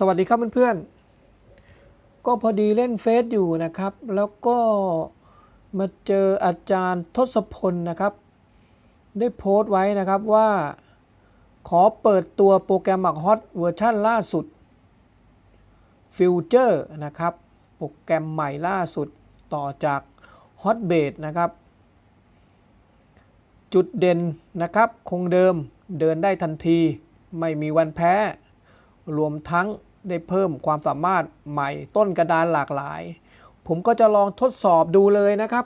สวัสดีครับเพื่อนๆ ก็พอดีเล่นเฟซอยู่นะครับ แล้วก็มาเจออาจารย์ทศพลนะครับ ได้โพสต์ไว้นะครับว่า ขอเปิดตัวโปรแกรมหมักฮอตเวอร์ชั่นล่าสุดฟิวเจอร์นะครับ โปรแกรมใหม่ล่าสุดต่อจาก Hotbase นะครับ จุดเด่นนะครับ คงเดิมเดินได้ทันที ไม่มีวันแพ้รวมทั้ง ได้เพิ่มความสามารถใหม่ต้นกระดานหลากหลาย ผมก็จะลองทดสอบดูเลยนะครับ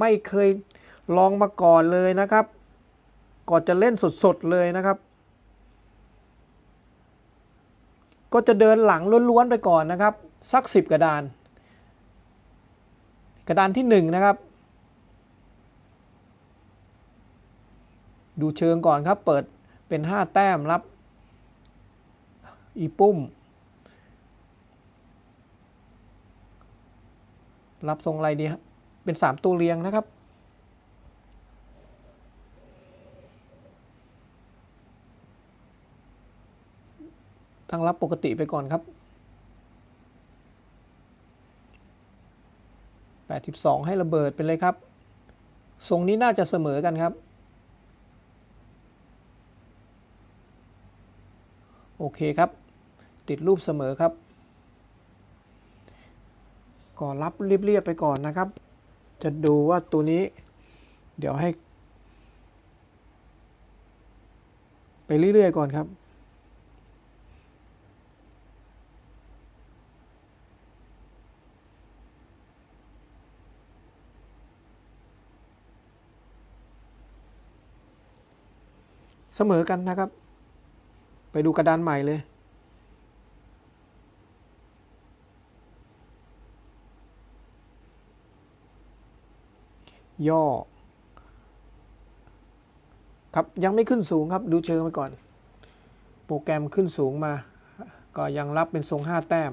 ไม่เคยลองมาก่อนเลยนะครับ ก่อนจะเล่นสดๆเลยนะครับ ก็จะเดินหลังล้วนๆไปก่อนนะครับ สัก 10 กระดาน กระดานที่ 1 นะครับ ดูเชิงก่อนครับ เปิดเป็น 5 แต้มรับ อีปุ้ม รับทรงอะไรดีครับเป็น 3 ตัวเรียงนะครับ ตั้งรับปกติไปก่อนครับ 82 ให้ระเบิดไปเลยครับ ทรงนี้น่าจะเสมอกันครับ โอเคครับ ติดรูปเสมอครับ ก็รับเรียบๆไปก่อนนะครับ จะดูว่าตัวนี้ เดี๋ยวให้ ไปเรื่อยๆก่อนครับเสมอกันนะครับ ไปดูกระดานใหม่เลย ย่อ ครับยังไม่ขึ้นสูงครับดูเชิงไปก่อน โปรแกรมขึ้นสูงมา ก็ยังรับเป็นทรง 5 แต้ม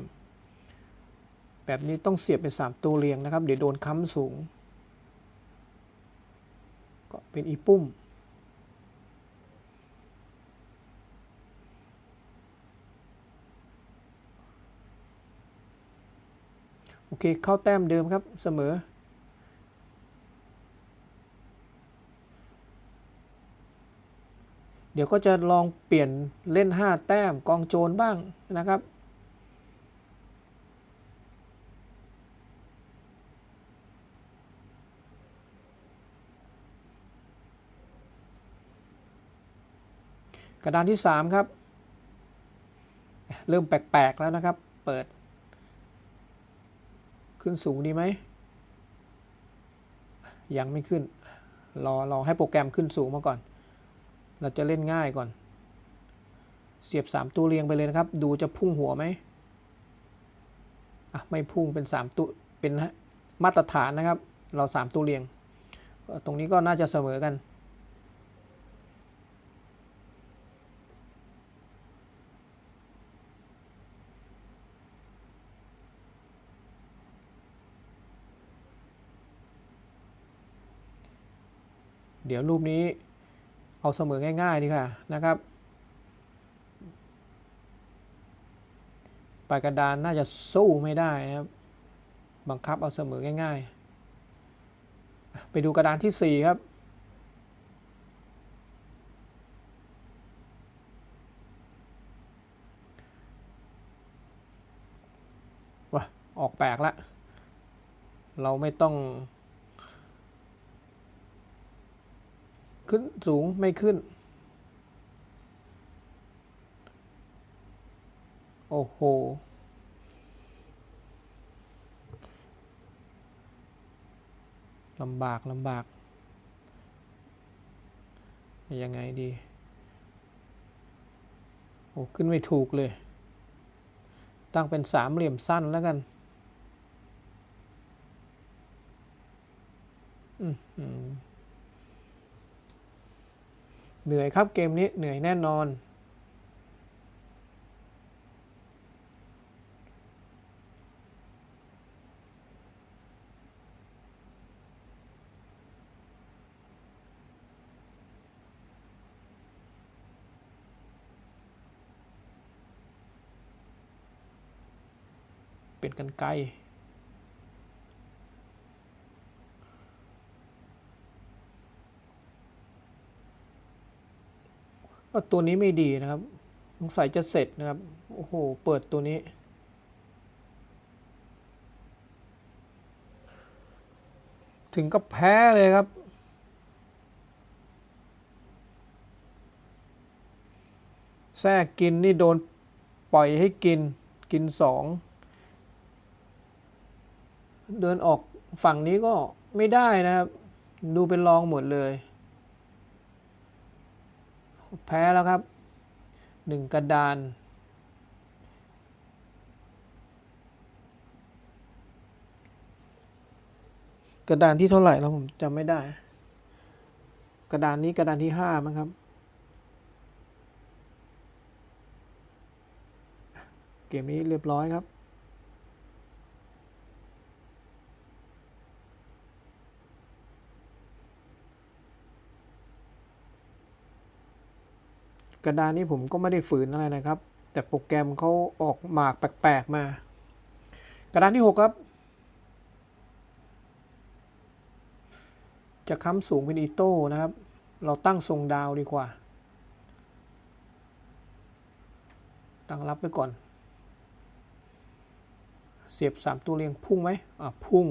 แบบนี้ต้องเสียบเป็น 3 ตัวเรียงนะครับ เดี๋ยวโดนค้ำสูง ก็เป็นอีปุ้มโอเค เข้าแต้มเดิมครับเสมอ เดี๋ยวก็จะลองเปลี่ยนเล่น 5 แต้มกองโจรบ้างนะครับ กระดานที่ 3 ครับ เริ่มแปลก ๆ แล้วนะครับ เปิด ขึ้นสูงดีไหม ยังไม่ขึ้น รอรอให้โปรแกรมขึ้นสูงมาก่อน เราจะเล่นง่ายก่อน เสียบ 3 ตัวเรียงไปเลยนะครับ ดูจะพุ่งหัวไหมอะไม่พุ่งเป็น 3 ตัวเป็นมาตรฐานนะครับ เรา 3 ตัวเรียง ตรงนี้ก็น่าจะเสมอกันเดี๋ยวรูปนี้ เอาเสมอง่ายๆดีค่ะนะครับ ปลายกระดานน่าจะสู้ไม่ได้ครับ บังคับเอาเสมอง่ายๆ ไปดูกระดานที่ 4 ครับว้าออกแปลกละ เราไม่ต้อง ขึ้นสูงไม่ขึ้น โอ้โห ลำบากลำบาก ยังไงดี โอ้ ขึ้นไม่ถูกเลย ตั้งเป็นสามเหลี่ยมสั้นแล้วกันอืม เหนื่อยครับเกมนี้เหนื่อยแน่นอน เป็นกันไกร ตัวนี้ไม่ดีนะครับสงสัยจะเสร็จนะครับ โอ้โห เปิดตัวนี้ ถึงกับแพ้เลยครับ แทรกกินนี่โดนปล่อยให้กิน กินสอง เดินออกฝั่งนี้ก็ไม่ได้นะครับ ดูเป็นรองหมดเลย พ้แล้วครับหนึ่งกระดาน กระดานที่เท่าไหร่แล้วผมจำไม่ได้ กระดานนี้กระดานที่ห้ามั้งครับเกมนี้เรียบร้อยครับ กระดานนี้ผมก็ไม่ได้ฝืนอะไรนะครับ แต่โปรแกรมเขาออกหมากแปลกๆมา กระดานที่ 6 ครับ จะค้ำสูงเป็นอีโต้นะครับ เราตั้งทรงดาวดีกว่า ตั้งรับไว้ก่อน เสียบ 3 ตัวเรียงพุ่งไหมอะพุ่ง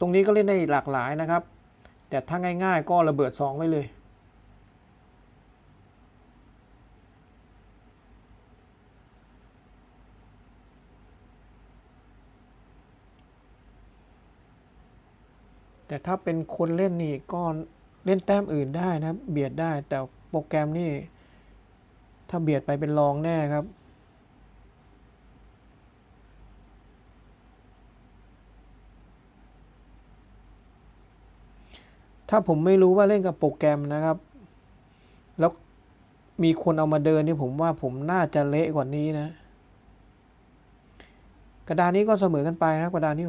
ตรงนี้ก็เล่นได้หลากหลายนะครับ แต่ถ้าง่ายๆก็ระเบิด 2 ไว้เลยแต่ถ้าเป็นคนเล่นนี่ก็เล่นแต้มอื่นได้นะเบียดได้แต่โปรแกรมนี่ ถ้าเบียดไปเป็นรองแน่ครับ ถ้าผมไม่รู้ว่าเล่นกับโปรแกรมนะครับ แล้วมีคนเอามาเดินนี่ผมว่าผมน่าจะเละกว่านี้นะ กระดานนี้ก็เสมอกันไปนะกระดานที่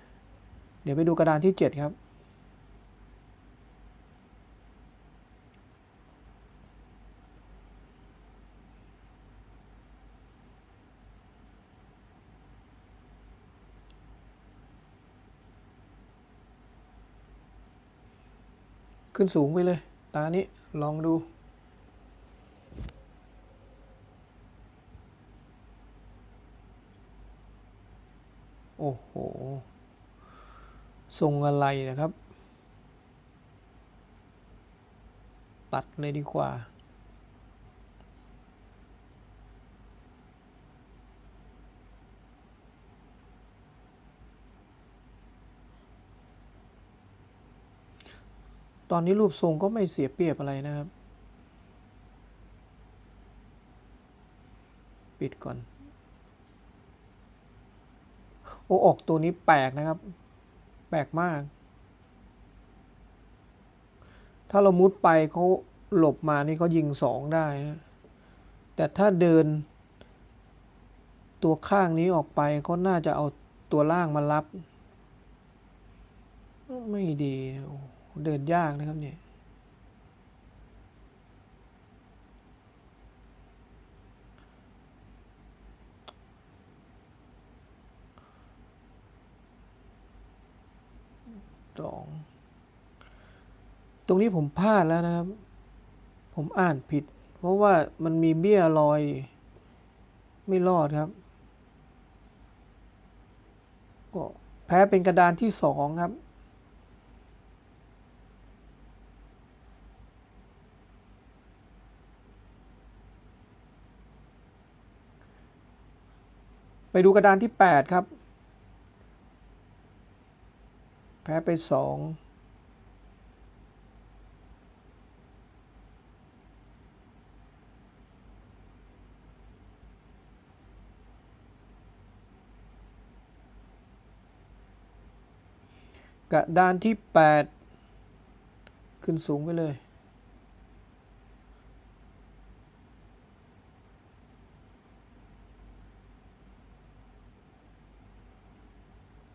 6 เดี๋ยวไปดูกระดานที่ 7 ครับ ขึ้นสูงไปเลย ตานี้ลองดูโอ้โห ทรงอะไรนะครับ ตัดเลยดีกว่า ตอนนี้รูปทรงก็ไม่เสียเปรียบอะไรนะครับ ปิดก่อน โอ้ออกตัวนี้แปลกนะครับ แปลกมาก ถ้าเรามุดไปเขาหลบมานี่เขายิงสองได้นะแต่ถ้าเดิน ตัวข้างนี้ออกไปเขาน่าจะเอาตัวล่างมารับ ไม่ดีนะโอ้ เดินยากนะครับเนี่ยสองตรงนี้ผมพลาดแล้วนะครับ ผมอ่านผิด เพราะว่ามันมีเบี้ยลอย ไม่รอดครับ ก็แพ้เป็นกระดานที่สองครับ ไปดูกระดานที่ 8 ครับ แพ้ไป 2กระดานที่ 8 ขึ้นสูงไปเลย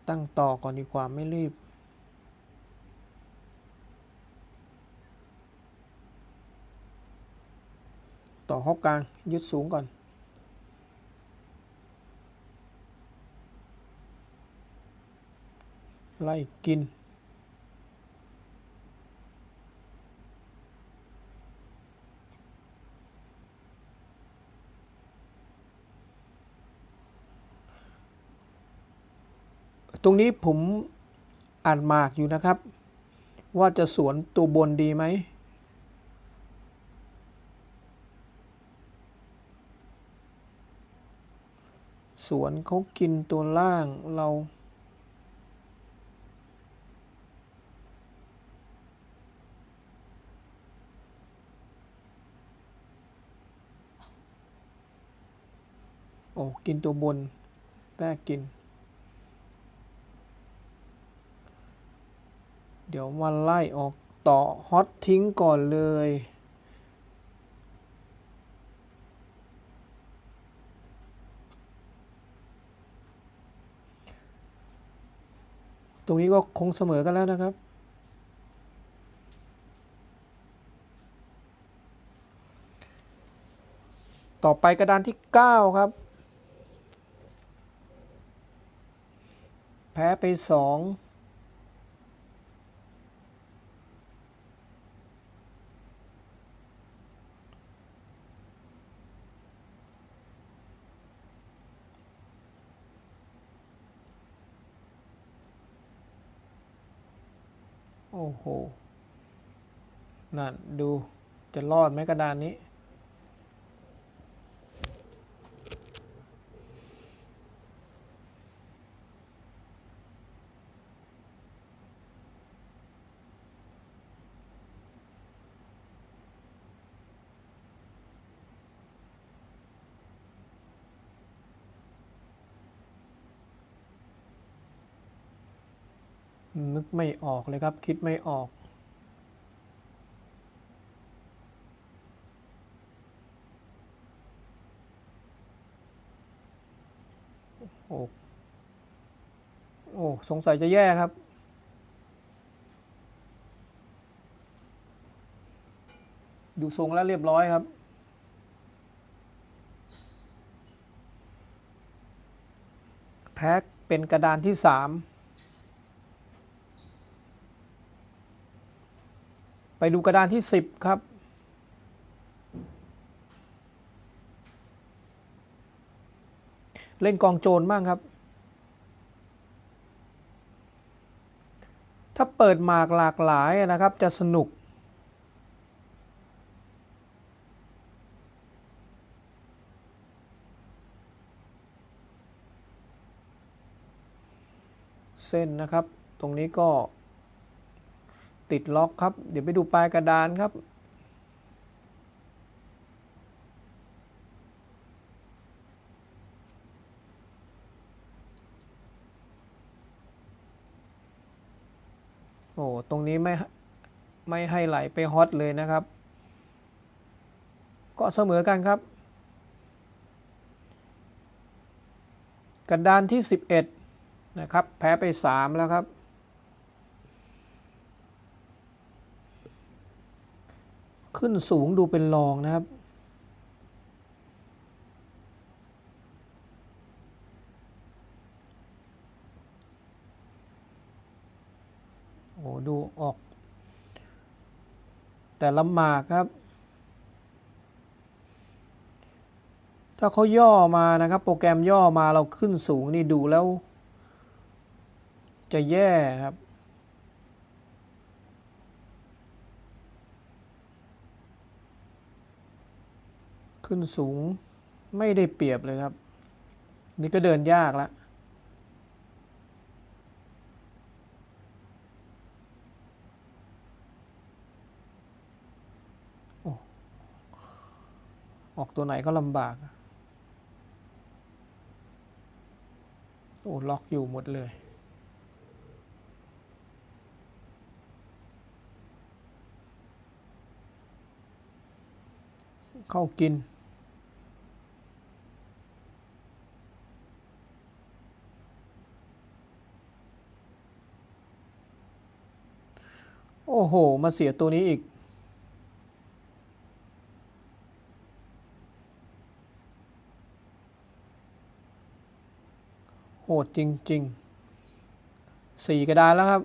ตั้งต่อก่อนดีกว่าไม่รีบ ต่อฮอกกลางยึดสูงก่อน ไล่กิน รงนี้ผมอ่านมากอยู่นะครับ ว่าจะสวนตัวบนดีไหมสวนเขากินตัวล่างเรา โอ้ กินตัวบนแต้กิน เดี๋ยวมาไล่ออกต่อฮอตทิ้งก่อนเลย ตรงนี้ก็คงเสมอกันแล้วนะครับ ต่อไปกระดานที่ 9 ครับ แพ้ไป 2 โอ้โหนั่นดูจะรอดไหมกระดานนี้ นึกไม่ออกเลยครับ คิดไม่ออกโอ้โอ้ สงสัยจะแย่ครับ ดูทรงแล้วเรียบร้อยครับ แพ็คเป็นกระดานที่สาม ไปดูกระดานที่ 10 ครับ เล่นกองโจรบ้างครับ ถ้าเปิดหมากหลากหลายนะครับจะสนุก เส้นนะครับ ตรงนี้ก็ ติดล็อกครับ เดี๋ยวไปดูปลายกระดานครับ โอ้ตรงนี้ไม่ไม่ให้ไหลไปฮอตเลยนะครับ ก็เสมอกันครับ กระดานที่ 11 นะครับ แพ้ไป 3 แล้วครับ ขึ้นสูงดูเป็นรองนะครับ โอ้ดูออก แต่ละหมากครับ ถ้าเขาย่อมานะครับ โปรแกรมย่อมาเราขึ้นสูงนี่ดูแล้ว จะแย่ครับ ขึ้นสูงไม่ได้เปรียบเลยครับ นี่ก็เดินยากแล้วออกตัวไหนก็ลำบาก โอ้ ล็อกอยู่หมดเลย เข้ากิน โอ้โห มาเสียตัวนี้อีก โหดจริงๆสี่กระดานแล้วครับ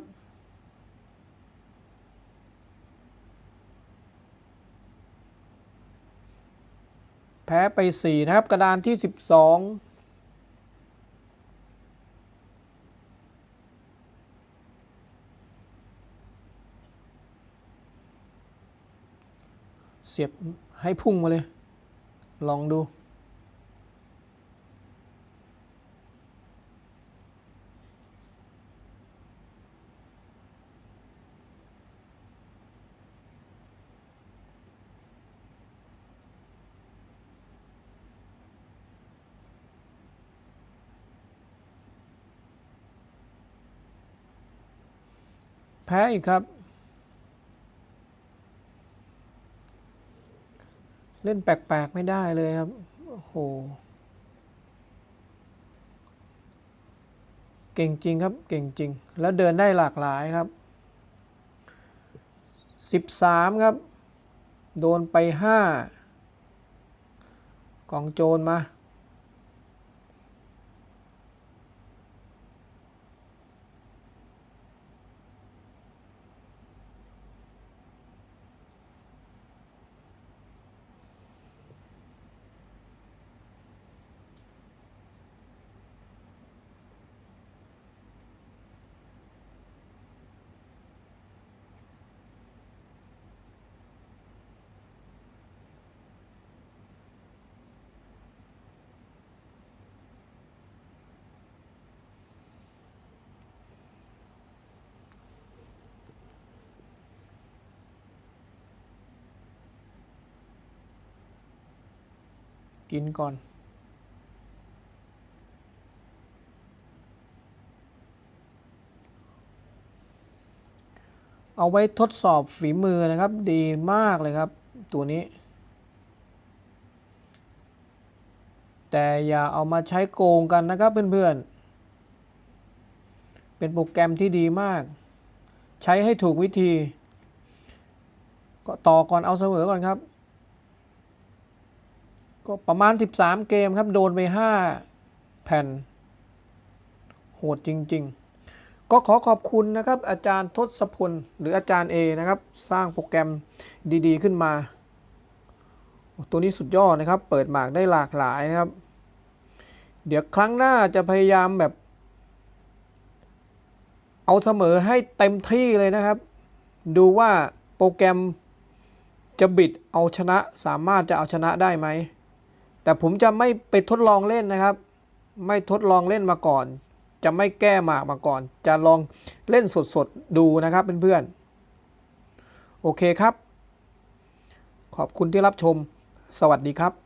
แพ้ไป4นะครับ กระดานที่ 12 เสียบให้พุ่งมาเลย ลองดู แพ้อีกครับ เล่นแปลกๆ ไม่ได้เลยครับ โอ้โห เก่งจริงครับ เก่งจริง แล้วเดินได้หลากหลายครับ 13 ครับ โดนไป 5 กองโจรมา กินก่อน เอาไว้ทดสอบฝีมือนะครับ ดีมากเลยครับ ตัวนี้ แต่อย่าเอามาใช้โกงกันนะครับเพื่อนๆ เป็นโปรแกรมที่ดีมาก ใช้ให้ถูกวิธี ก็ต่อก่อนเอาเสมอก่อนครับ ก็ประมาณ 13 เกมครับ โดนไป 5 แผ่น โหดจริง ๆ ก็ขอขอบคุณนะครับ อาจารย์ทศพล หรืออาจารย์ A นะครับ สร้างโปรแกรมดีๆ ขึ้นมา ตัวนี้สุดยอดนะครับ เปิดหมากได้หลากหลายนะครับ เดี๋ยวครั้งหน้าจะพยายามแบบ เอาเสมอให้เต็มที่เลยนะครับ ดูว่าโปรแกรมจะบิดเอาชนะสามารถจะเอาชนะได้ไหม แต่ผมจะไม่ไปทดลองเล่นนะครับ ไม่ทดลองเล่นมาก่อน จะไม่แก้หมากมาก่อน จะลองเล่นสดๆดูนะครับเพื่อนๆโอเคครับ ขอบคุณที่รับชม สวัสดีครับ